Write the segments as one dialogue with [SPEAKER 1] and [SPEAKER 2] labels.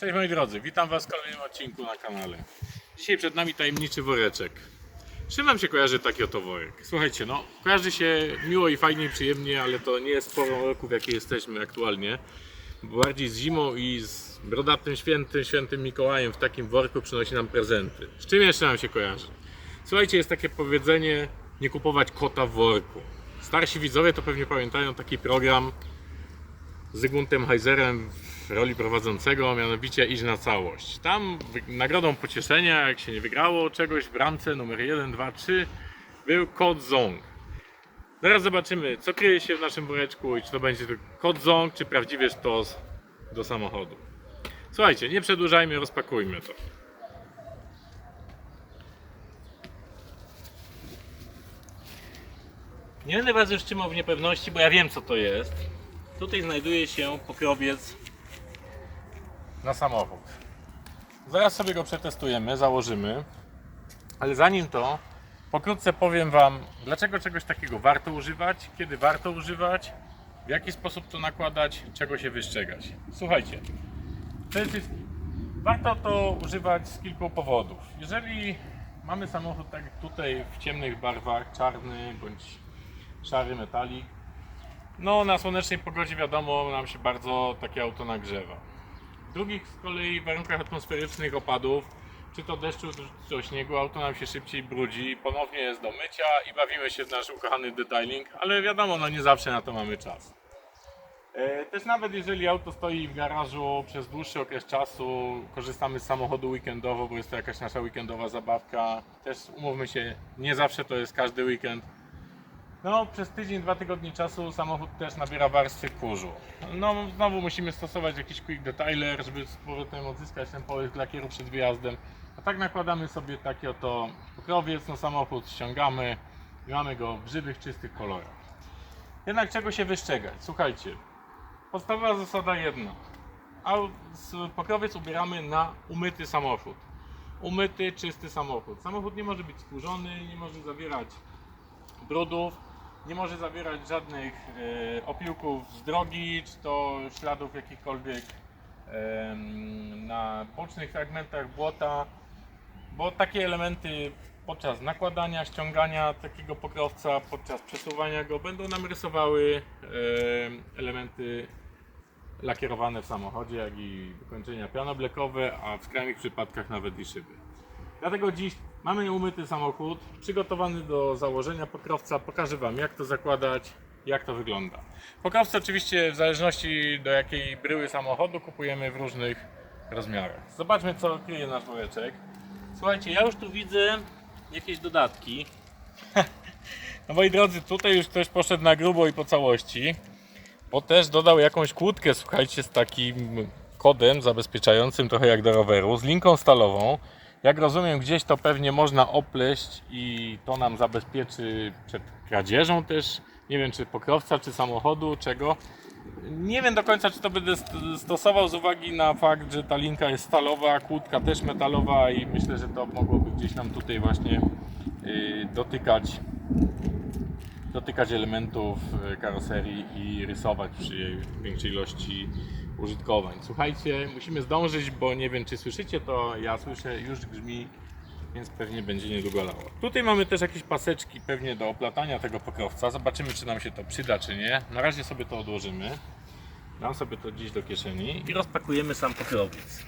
[SPEAKER 1] Cześć moi drodzy, witam Was w kolejnym odcinku na kanale. Dzisiaj przed nami tajemniczy woreczek. Czym Wam się kojarzy taki oto worek? Słuchajcie, no kojarzy się miło i fajnie i przyjemnie, ale to nie jest porą roku w jakiej jesteśmy aktualnie. Bardziej z zimą i z brodatym świętym, świętym Mikołajem w takim worku przynosi nam prezenty. Z czym jeszcze nam się kojarzy? Słuchajcie, jest takie powiedzenie, nie kupować kota w worku. Starsi widzowie to pewnie pamiętają taki program z Zygmuntem Heizerem roli prowadzącego, mianowicie Idź na całość. Tam nagrodą pocieszenia, jak się nie wygrało czegoś w bramce numer 1, 2, 3 był kod Zong. Zaraz zobaczymy, co kryje się w naszym woreczku i czy to będzie kod Zong, czy prawdziwy sztos do samochodu. Słuchajcie, nie przedłużajmy, rozpakujmy to. Nie będę Was już trzymał w niepewności, bo ja wiem co to jest. Tutaj znajduje się pokrowiec na samochód. Zaraz sobie go przetestujemy, założymy. Ale zanim to, pokrótce powiem Wam, dlaczego czegoś takiego warto używać, kiedy warto używać, w jaki sposób to nakładać, czego się wystrzegać. Słuchajcie, przede wszystkim warto to używać z kilku powodów. Jeżeli mamy samochód tak tutaj w ciemnych barwach, czarny bądź szary metalik, no na słonecznej pogodzie wiadomo nam się bardzo takie auto nagrzewa. W drugich z kolei warunkach atmosferycznych opadów, czy to deszczu, czy to śniegu, auto nam się szybciej brudzi, ponownie jest do mycia i bawimy się w nasz ukochany detailing, ale wiadomo, no nie zawsze na to mamy czas. E, Też nawet jeżeli auto stoi w garażu przez dłuższy okres czasu, korzystamy z samochodu weekendowo, bo jest to jakaś nasza weekendowa zabawka. Też umówmy się, nie zawsze to jest każdy weekend. No, przez tydzień, dwa tygodnie czasu samochód też nabiera warstwy kurzu. No, znowu musimy stosować jakiś quick detailer, żeby z powrotem odzyskać ten połysk lakieru przed wyjazdem. A tak nakładamy sobie taki oto pokrowiec na samochód, ściągamy i mamy go w żywych, czystych kolorach. Jednak czego się wystrzegać? Słuchajcie, podstawowa zasada jedna. Z- Pokrowiec ubieramy na umyty samochód. Umyty, czysty samochód. Samochód nie może być skórzony, nie może zawierać brudów, nie może zawierać żadnych e, opiłków z drogi, czy to śladów jakichkolwiek em, na bocznych fragmentach błota, bo takie elementy podczas nakładania, ściągania takiego pokrowca, podczas przesuwania go będą nam rysowały em, elementy lakierowane w samochodzie, jak i wykończenia pianoblekowe, a w skrajnych przypadkach nawet i szyby. Dlatego dziś mamy umyty samochód, przygotowany do założenia pokrowca. Pokażę Wam jak to zakładać, jak to wygląda. Pokrowce oczywiście w zależności do jakiej bryły samochodu kupujemy w różnych rozmiarach. Zobaczmy co kryje nasz woreczek. Słuchajcie, ja już tu widzę jakieś dodatki. No moi drodzy, tutaj już ktoś poszedł na grubo i po całości, bo też dodał jakąś kłódkę, słuchajcie, z takim kodem zabezpieczającym trochę jak do roweru, z linką stalową. Jak rozumiem, gdzieś to pewnie można opleść i to nam zabezpieczy przed kradzieżą też. Nie wiem, czy pokrowca, czy samochodu, czego. Nie wiem do końca, czy to będę st- stosował z uwagi na fakt, że ta linka jest stalowa, kłódka też metalowa i myślę, że to mogłoby gdzieś nam tutaj właśnie yy, dotykać dotykać elementów e, karoserii i rysować przy większej ilości użytkowań. Słuchajcie, musimy zdążyć, bo nie wiem czy słyszycie to, ja słyszę, już grzmi, więc pewnie będzie niedługo lało. Tutaj mamy też jakieś paseczki pewnie do oplatania tego pokrowca. Zobaczymy czy nam się to przyda czy nie. Na razie sobie to odłożymy. Dam sobie to dziś do kieszeni i rozpakujemy sam pokrowiec.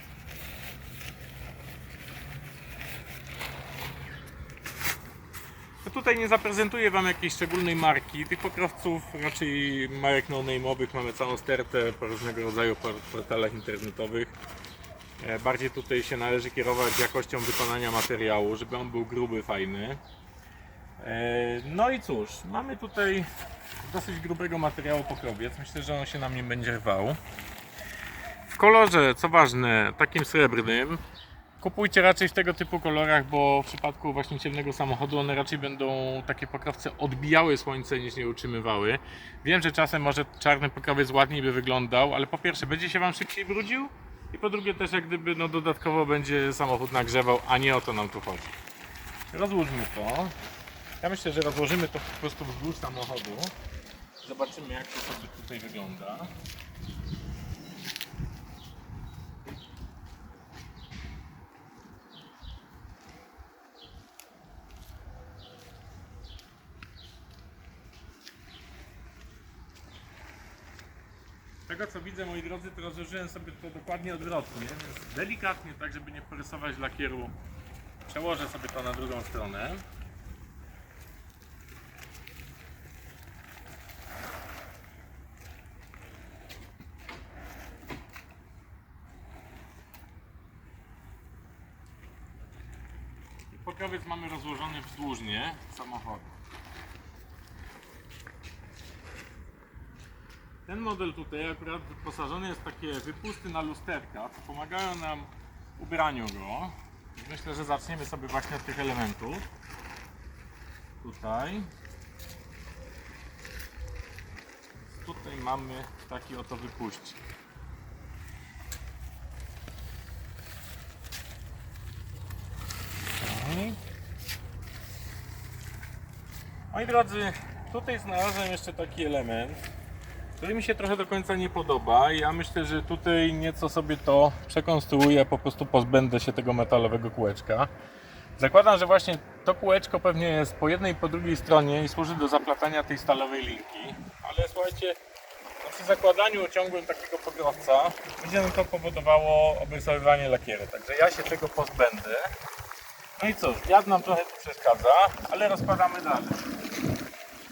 [SPEAKER 1] No tutaj nie zaprezentuję Wam jakiejś szczególnej marki. Tych pokrowców, raczej marek no-name'owych mamy całą stertę po różnego rodzaju por- portalach internetowych. E, Bardziej tutaj się należy kierować jakością wykonania materiału, żeby on był gruby, fajny. E, No i cóż, mamy tutaj dosyć grubego materiału pokrowiec. Myślę, że on się nam nie będzie rwał. W kolorze, co ważne, takim srebrnym. Kupujcie raczej w tego typu kolorach, bo w przypadku właśnie ciemnego samochodu one raczej będą takie pokrowce odbijały słońce niż nie utrzymywały. Wiem, że czasem może czarny pokrowiec ładniej by wyglądał, ale po pierwsze będzie się Wam szybciej brudził i po drugie też jak gdyby no, dodatkowo będzie samochód nagrzewał, a nie o to nam tu chodzi. Rozłóżmy to. Ja myślę, że rozłożymy to po prostu wzdłuż samochodu. Zobaczymy jak to sobie tutaj wygląda. Moi drodzy, to rozłożyłem sobie to dokładnie odwrotnie, więc delikatnie tak, żeby nie porysować lakieru, przełożę sobie to na drugą stronę. Pokrowiec mamy rozłożony wzdłużnie samochodu. Ten model tutaj akurat wyposażony jest w takie wypusty na lusterka, co pomagają nam w ubraniu go. Myślę, że zaczniemy sobie właśnie od tych elementów. Tutaj. Tutaj mamy taki oto wypuścik. Moi drodzy, tutaj znalazłem jeszcze taki element, który mi się trochę do końca nie podoba. Ja myślę, że tutaj nieco sobie to przekonstruuję, po prostu pozbędę się tego metalowego kółeczka. Zakładam, że właśnie to kółeczko pewnie jest po jednej i po drugiej stronie i służy do zaplatania tej stalowej linki. Ale słuchajcie, no przy zakładaniu ciągłym takiego pogrowca będzie to powodowało obrysowywanie lakieru. Także ja się tego pozbędę. No i cóż, wiatr nam trochę tu przeszkadza, ale rozkładamy dalej.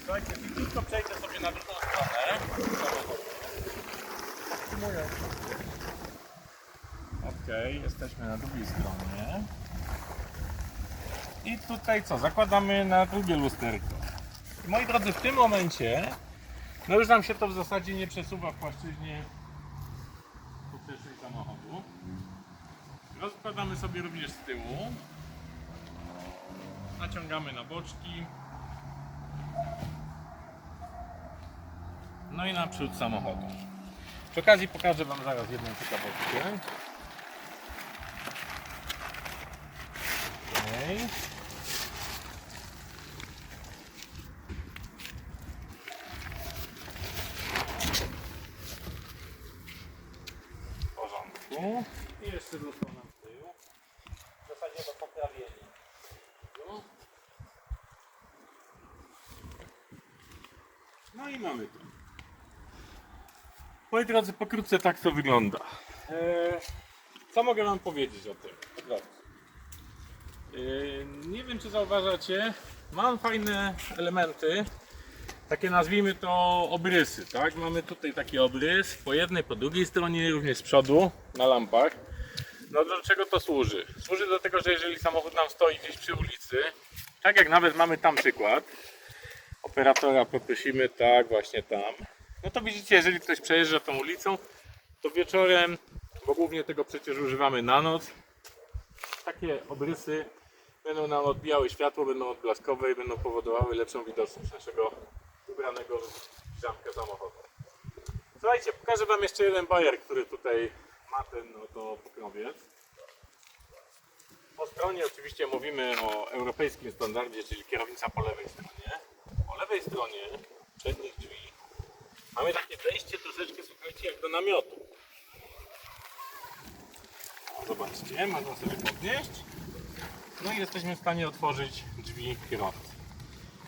[SPEAKER 1] Słuchajcie, tylko przejdę sobie na drugą stronę. Okej, jesteśmy na drugiej stronie. I tutaj co? Zakładamy na drugie lusterko. Moi drodzy, w tym momencie, no już nam się to w zasadzie nie przesuwa w płaszczyźnie poprzecznej samochodu. Rozkładamy sobie również z tyłu. Naciągamy na boczki. No i naprzód samochodu. Przy okazji pokażę Wam zaraz jedną ciekawostkę. Porządku. I jeszcze nam tył. W zasadzie do poprawienia. No i mamy to. Moi drodzy, pokrótce tak to wygląda. Eee, co mogę Wam powiedzieć o tym? Eee, nie wiem, czy zauważacie, mam fajne elementy, takie nazwijmy to obrysy, tak? Mamy tutaj taki obrys po jednej, po drugiej stronie, również z przodu na lampach. No do czego to służy? Służy do tego, że jeżeli samochód nam stoi gdzieś przy ulicy, tak jak nawet mamy tam przykład, operatora poprosimy, tak, właśnie tam. No to widzicie, jeżeli ktoś przejeżdża tą ulicą, to wieczorem, bo głównie tego przecież używamy na noc, takie obrysy będą nam odbijały światło, będą odblaskowe i będą powodowały lepszą widoczność naszego ubranego w samochodu. Słuchajcie, pokażę Wam jeszcze jeden bajer, który tutaj ma ten oto pokrowiec. Po stronie oczywiście mówimy o europejskim standardzie, czyli kierownica po lewej stronie. Po lewej stronie przednich mamy takie wejście troszeczkę, słuchajcie, jak do namiotu. Zobaczcie, można sobie podnieść. No i jesteśmy w stanie otworzyć drzwi kierowcy.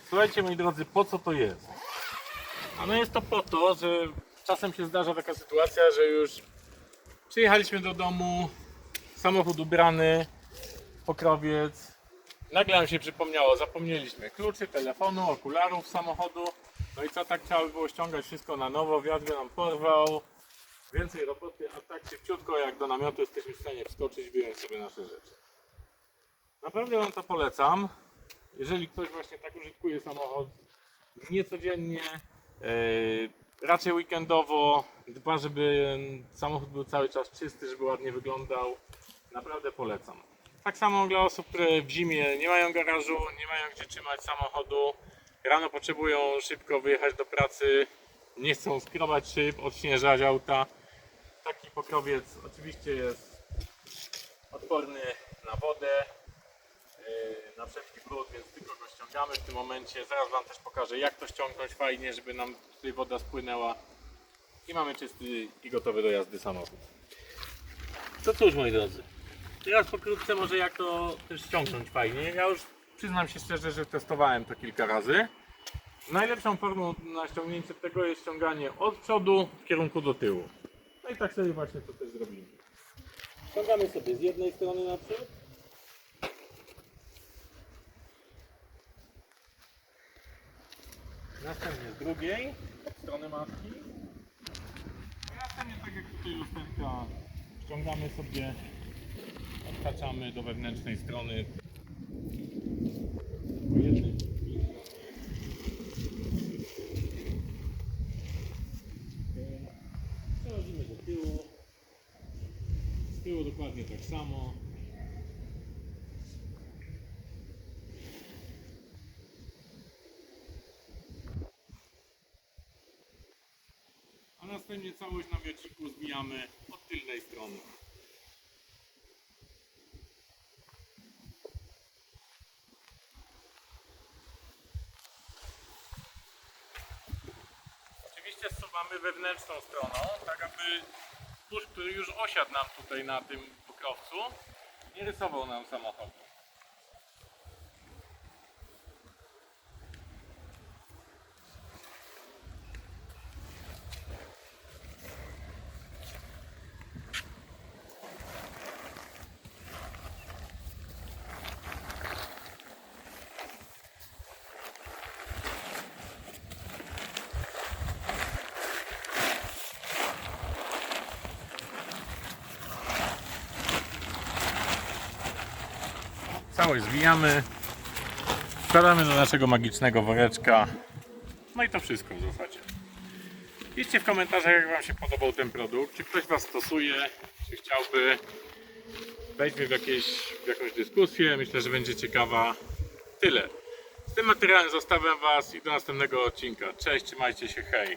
[SPEAKER 1] Słuchajcie, moi drodzy, po co to jest? A no jest to po to, że czasem się zdarza taka sytuacja, że już przyjechaliśmy do domu, samochód ubrany, pokrowiec. Nagle nam się przypomniało, zapomnieliśmy kluczy, telefonu, okularów samochodu. No i co tak trzeba by było ściągać wszystko na nowo, wiatr by nam porwał. Więcej roboty, a tak szybciutko jak do namiotu jesteśmy w stanie wskoczyć, wyjąć sobie nasze rzeczy. Naprawdę Wam to polecam. Jeżeli ktoś właśnie tak użytkuje samochód niecodziennie, yy, raczej weekendowo, dba, żeby samochód był cały czas czysty, żeby ładnie wyglądał, naprawdę polecam. Tak samo dla osób, które w zimie nie mają garażu, nie mają gdzie trzymać samochodu, rano potrzebują szybko wyjechać do pracy, nie chcą skrobać szyb, odśnieżać auta. Taki pokrowiec oczywiście jest odporny na wodę, yy, na wszelki brud, więc tylko go ściągamy w tym momencie. Zaraz Wam też pokażę jak to ściągnąć fajnie, żeby nam tutaj woda spłynęła. I mamy czysty i gotowy do jazdy samochód. To cóż moi drodzy, teraz pokrótce może jak to też ściągnąć fajnie. Ja już przyznam się szczerze, że testowałem to kilka razy. Najlepszą formą na ściągnięcie tego jest ściąganie od przodu w kierunku do tyłu. No i tak sobie właśnie to też zrobimy. Ściągamy sobie z jednej strony naprzód. Następnie z drugiej strony matki. I następnie tak jak tutaj lusterka ściągamy sobie, odhaczamy do wewnętrznej strony po jednej Przechodzimy do tyłu. Tyłu dokładnie tak samo. A następnie całość namiociku zbijamy od tylnej strony. Oczywiście zsuwamy wewnętrzną stroną, tak aby kurz, który już osiadł nam tutaj na tym pokrowcu, nie rysował nam samochodu. Całość zwijamy, wkładamy do naszego magicznego woreczka. No i to wszystko w zasadzie. Piszcie w komentarzach, jak Wam się podobał ten produkt. Czy ktoś Was stosuje, czy chciałby. Wejdźmy w, jakieś, w jakąś dyskusję. Myślę, że będzie ciekawa. Tyle. Z tym materiałem zostawiam Was i do następnego odcinka. Cześć, trzymajcie się, hej.